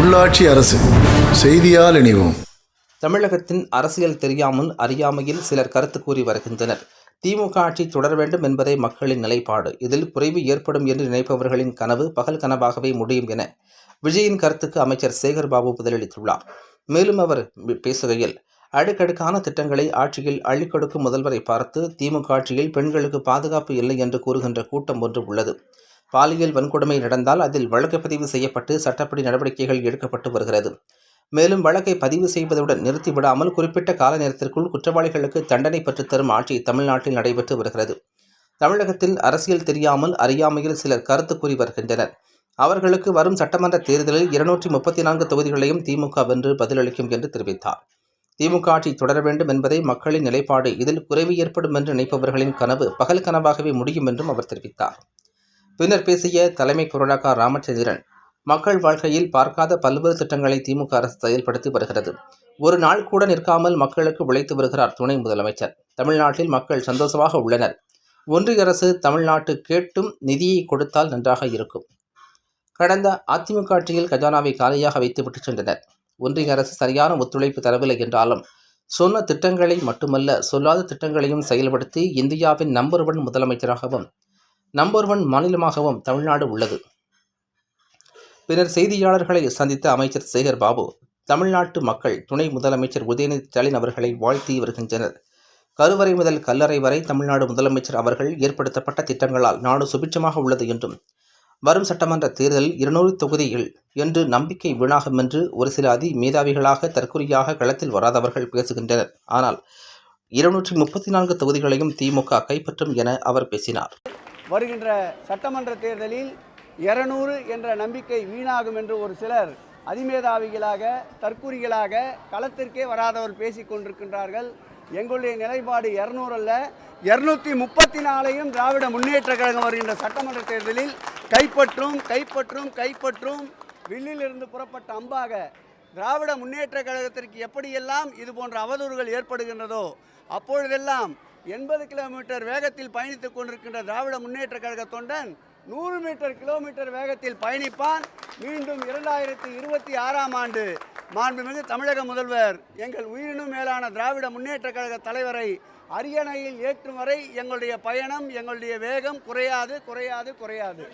உள்ளாட்சி அரசு செய்தியால் இணைவோம். தமிழகத்தின் அரசியல் தெரியாமல் அறியாமையில் சிலர் கருத்து கூறி வருகின்றனர். திமுக ஆட்சி தொடர வேண்டும் என்பதே மக்களின் நிலைப்பாடு. இதில் குறைவு ஏற்படும் என்று நினைப்பவர்களின் கனவு பகல் கனவாகவே முடியும் என விஜயின் கருத்துக்கு அமைச்சர் சேகர் பாபு பதிலளித்துள்ளார். மேலும் அவர் பேசுகையில் அடுக்கடுக்கான திட்டங்களை ஆட்சியில் அள்ளிக்கொடுக்கும் முதல்வரை பார்த்து திமுக ஆட்சியில் பெண்களுக்கு பாதுகாப்பு இல்லை என்று கூறுகின்ற கூட்டம் ஒன்று உள்ளது. பாலியல் வன்கொடுமை நடந்தால் அதில் வழக்கு பதிவு செய்யப்பட்டு சட்டப்படி நடவடிக்கைகள் எடுக்கப்பட்டு வருகிறது. மேலும் வழக்கை பதிவு செய்வதுடன் நிறுத்திவிடாமல் குறிப்பிட்ட கால நேரத்திற்குள் குற்றவாளிகளுக்கு தண்டனை பெற்றுத்தரும் ஆட்சி தமிழ்நாட்டில் நடைபெற்று வருகிறது. தமிழகத்தில் அரசியல் தெரியாமல் அறியாமையில் சிலர் கருத்து கூறி வருகின்றனர். அவர்களுக்கு வரும் சட்டமன்ற தேர்தலில் இருநூற்றி முப்பத்தி நான்கு தொகுதிகளையும் திமுக வென்று பதிலளிக்கும் என்று தெரிவித்தார். திமுக ஆட்சி தொடர வேண்டும் என்பதே மக்களின் நிலைப்பாடு இதில் குறைவு ஏற்படும் என்று நினைப்பவர்களின் கனவு பகல் கனவாகவே முடியும் என்றும் அவர் தெரிவித்தார். பின்னர் பேசிய தலைமை கொறடாக்கா ராமச்சந்திரன் மக்கள் வாழ்க்கையில் பார்க்காத பல்வேறு திட்டங்களை திமுக அரசு செயல்படுத்தி வருகிறது. ஒரு நாள் கூட நிற்காமல் மக்களுக்கு உழைத்து வருகிறார் துணை முதலமைச்சர். தமிழ்நாட்டில் மக்கள் சந்தோஷமாக உள்ளனர். ஒன்றிய அரசு தமிழ்நாட்டு கேட்டும் நிதியை கொடுத்தால் நன்றாக இருக்கும். கடந்த அதிமுக ஆட்சியில் கஜானாவை காலியாக வைத்துவிட்டு சென்றனர். ஒன்றிய அரசு சரியான ஒத்துழைப்பு தரவில்லை என்றாலும் சொன்ன திட்டங்களை மட்டுமல்ல சொல்லாத திட்டங்களையும் செயல்படுத்தி இந்தியாவின் நம்பர் ஒன் முதலமைச்சராகவும் நம்பர் ஒன் மாநிலமாகவும் தமிழ்நாடு உள்ளது. பின்னர் செய்தியாளர்களை சந்தித்த அமைச்சர் சேகர் பாபு தமிழ்நாட்டு மக்கள் துணை முதலமைச்சர் உதயநிதி ஸ்டாலின் அவர்களை வாழ்த்தி வருகின்றனர். கருவறை முதல் கல்லறை வரை தமிழ்நாடு முதலமைச்சர் அவர்கள் ஏற்படுத்தப்பட்ட திட்டங்களால் நாடு சுபிட்சமாக உள்ளது என்றும் வரும் சட்டமன்ற தேர்தல் இருநூறு தொகுதிகள் என்று நம்பிக்கை வீணாகும் என்று ஒரு சில அதி மேதாவிகளாக தற்கொலையாக களத்தில் வராதவர்கள் பேசுகின்றனர். ஆனால் இருநூற்றி முப்பத்தி நான்கு தொகுதிகளையும் திமுக கைப்பற்றும் என அவர் பேசினார். வருகின்ற சட்டமன்ற தேர்தலில் இருநூறு என்ற நம்பிக்கை வீணாகும் என்று ஒரு சிலர் அதிமேதாவிகளாக தற்கூறிகளாக களத்திற்கே வராதவர் பேசிக் கொண்டிருக்கின்றார்கள். எங்களுடைய நிலைப்பாடு இருநூறு அல்ல. இருநூத்தி முப்பத்தி நாலையும் திராவிட முன்னேற்ற கழகம் வருகின்ற சட்டமன்ற தேர்தலில் கைப்பற்றும் கைப்பற்றும் கைப்பற்றும் வில்லிலிருந்து புறப்பட்ட அம்பாக திராவிட முன்னேற்ற கழகத்திற்கு எப்படியெல்லாம் இது போன்ற அவதூறுகள் ஏற்படுகின்றதோ அப்பொழுதெல்லாம் எண்பது கிலோமீட்டர் வேகத்தில் பயணித்துக் கொண்டிருக்கின்ற திராவிட முன்னேற்ற கழக தொண்டன் நூறு மீட்டர் கிலோமீட்டர் வேகத்தில் பயணிப்பான். மீண்டும் இரண்டாயிரத்தி இருபத்தி ஆறாம் ஆண்டு மாண்புமிகு தமிழக முதல்வர் எங்கள் உயிரினும் மேலான திராவிட முன்னேற்ற கழக தலைவரை அரியணையில் ஏற்றும் வரை எங்களுடைய பயணம் எங்களுடைய வேகம் குறையாது குறையாது குறையாது.